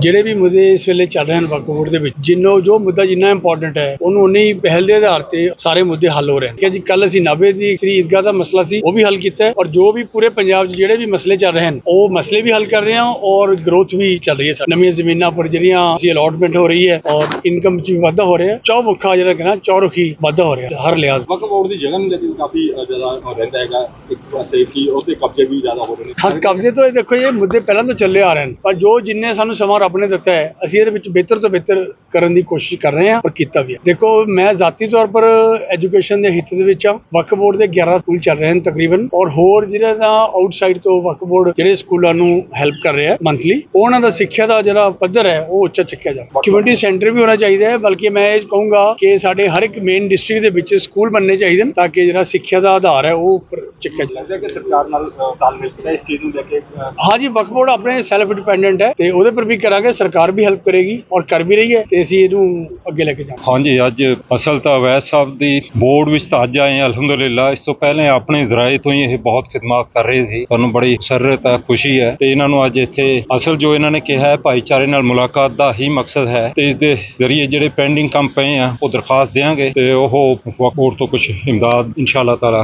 ਜਿਹੜੇ ਵੀ ਮੁੱਦੇ ਇਸ ਵੇਲੇ ਚੱਲ ਰਹੇ ਹਨ ਵਕਫ ਬੋਰਡ ਦੇ ਵਿੱਚ ਜਿੰਨੋ ਜੋ ਮੁੱਦਾ ਜਿੰਨਾ ਇੰਪੋਰਟੈਂਟ ਹੈ ਉਹਨੂੰ ਉਨੀ ਹੀ ਪਹਿਲ ਦੇ ਆਧਾਰ ਤੇ ਸਾਰੇ ਮੁੱਦੇ ਹੱਲ ਹੋ ਰਹੇ ਹਨ। ਕਿ ਜੀ ਕੱਲ ਅਸੀਂ ਨਾਭੇ ਦੀ ਸ੍ਰੀ ਈਦਗਾਹ ਦਾ ਮਸਲਾ ਸੀ ਉਹ ਵੀ ਹੱਲ ਕੀਤਾ ਔਰ ਜੋ ਵੀ ਪੂਰੇ ਪੰਜਾਬ 'ਚ ਜਿਹੜੇ ਵੀ ਮਸਲੇ ਚੱਲ ਰਹੇ ਹਨ ਉਹ ਮਸਲੇ ਵੀ ਹੱਲ ਕਰ ਰਹੇ ਹਾਂ ਔਰ ਗਰੋਥ ਵੀ ਚੱਲ ਰਹੀ ਹੈ ਸਾਡੀ। ਨਵੀਆਂ ਜ਼ਮੀਨਾਂ ਪਰ ਜਿਹੜੀਆਂ ਅਸੀਂ ਅਲਾਟਮੈਂਟ ਹੋ ਰਹੀ ਹੈ ਔਰ ਇਨਕਮ 'ਚ ਵੀ ਵਾਧਾ ਹੋ ਰਿਹਾ ਚੌਮੁਖਾ ਜਿਹੜਾ ਕਹਿੰਦਾ ਚੌਰੁਖੀ ਵਾਧਾ ਹੋ ਰਿਹਾ ਹਰ ਲਿਹਾਜ਼। ਵਕਫ ਬੋਰਡ ਦੀ ਜਗ੍ਹਾ ਨੂੰ ਲੈ ਕੇ ਕਾਫੀ ਜ਼ਿਆਦਾ ਰਹਿੰਦਾ ਹੈਗਾ ਇੱਕ ਪਾਸੇ ਕਿ ਉਹਦੇ ਕਬਜ਼ੇ ਵੀ ਜ਼ਿਆਦਾ ਹੋ ਰਹੇ ਨੇ। ਹਾਂ ਕਬਜ਼ੇ ਤੋਂ ਇਹ ਦੇਖੋ ਇਹ ਮੁੱਦੇ ਪਹਿਲਾਂ ਤੋਂ ਚੱਲੇ ਆ ਰਹੇ ਹਨ ਪਰ ਜੋ ਜਿੰਨੇ ਸਾਨੂੰ ਸਮਾਂ ਰੱਬ ਨੇ ਦਿੱਤਾ ਹੈ ਅਸੀਂ ਇਹਦੇ ਵਿੱਚ ਬਿਹਤਰ ਤੋਂ ਬਿਹਤਰ ਕਰਨ ਦੀ ਕੋਸ਼ਿਸ਼ ਕਰ ਰਹੇ ਹਾਂ ਔਰ ਕੀਤਾ ਵੀ ਹੈ। ਦੇਖੋ ਮੈਂ ਜ਼ਾਤੀ ਤੌਰ ਪਰ ਐਜੂਕੇਸ਼ਨ ਦੇ ਹਿੱਤ ਦੇ ਵਿੱਚ ਹਾਂ। ਵਕਫ ਬੋਰਡ ਦੇ 11 ਸਕੂਲ ਚੱਲ ਰਹੇ ਹਨ ਤਕਰੀਬਨ ਔਰ ਹੋਰ ਜਿਹੜਾ ਦਾ ਆਊਟਸਾਈਡ ਤੋਂ ਵਕਫ ਬੋਰਡ ਜਿਹੜੇ ਸਕੂਲਾਂ ਨੂੰ ਹੈਲਪ ਕਰ ਰਿਹਾ ਹੈ ਮੰਥਲੀ ਉਹਨਾਂ ਦਾ ਸਿੱਖਿਆ ਦਾ ਜਿਹੜਾ ਪੱਧਰ ਹੈ ਉਹ ਉੱਚਾ ਚੱਕਿਆ ਜਾਵੇ ਕਮਿਊਨਿਟੀ ਸੈਂਟਰ ਵੀ ਹੋਣਾ ਚਾਹੀਦਾ ਹੈ ਬਲਕਿ ਮੈਂ ਇਹ ਕਹੂੰਗਾ ਕਿ ਸਾਡੇ ਹਰ ਇੱਕ ਮੇਨ ਡਿਸਟ੍ਰਿਕਟ ਦੇ ਵਿੱਚ ਸਕੂਲ ਬਣਨੇ ਚਾਹੀਦੇ ਨੇ ਤਾਂ ਕਿ ਜਿਹੜਾ ਸਿੱਖਿਆ ਦਾ ਆਧਾਰ ਹੈ ਉਹ ਉੱਪਰ ਚੱਕਿਆ ਜਾਵੇ ਲੱਗਦਾ ਕਿ ਸਰਕਾਰ ਨਾਲ ਤਾਲਮੇਲ ਕੀਤਾ ਇਸ ਚੀਜ਼ ਨੂੰ ਲੈ ਕੇ? ਹਾਂਜੀ ਵਕਫ ਬੋਰਡ ਆਪਣੇ ਸੈਲਫ ਡਿਪੈਂਡੈਂਟ ਹੈ ਤੇ ਉਹਦੇ ਪਰ ਵੀ ਕਰਾਂਗੇ ਸਰਕਾਰ ਵੀ ਹੈਲਪ ਕਰੇਗੀ ਔਰ ਕਰ ਵੀ ਰਹੀ ਹੈ ਤੇ ਅਸੀਂ ਇਹਨੂੰ ਅੱਗੇ ਲੈ ਕੇ ਜਾਵਾਂਗੇ। ਹਾਂਜੀ ਅੱਜ ਅਸਲ ਤਾਂ ਅਵੈਦ ਸਾਹਿਬ ਦੀ ਬੋਰਡ ਵਿੱਚ ਤਾਂ ਅੱਜ ਆਏ ਹਾਂ ਅਲਹਮਦੁਲਿਲਾ। ਇਸ ਤੋਂ ਪਹਿਲੇ ਆਪਣੇ ਜ਼ਰਾਏ ਤੋਂ ਹੀ ਇਹ ਬਹੁਤ ਖਿਦਮਤ ਕਰ ਰਹੇ ਸੀ। ਸਾਨੂੰ ਬੜੀ ਸਰਤ ਹੈ ਖੁਸ਼ੀ ਹੈ ਤੇ ਇਹਨਾਂ ਨੂੰ ਅੱਜ ਇੱਥੇ ਅਸਲ ਜੋ ਇਹਨਾਂ ਨੇ ਕਿਹਾ ਹੈ ਭਾਈਚਾਰੇ ਨਾਲ ਮੁਲਾਕਾਤ ਦਾ ਹੀ ਮਕਸਦ ਹੈ ਤੇ ਇਸ ਦੇ ਜ਼ਰੀਏ ਜਿਹੜੇ ਪੈਂਡਿੰਗ ਕੰਮ ਪਏ ਆ ਉਹ ਦਰਖਾਸਤ ਦੇਵਾਂਗੇ ਤੇ ਉਹ ਵਕਫ ਬੋਰਡ ਤੋਂ ਕੁਝ ਇਮਦਾਦ ਇਨਸ਼ਾਅੱਲਾ ਤਾਲਾ।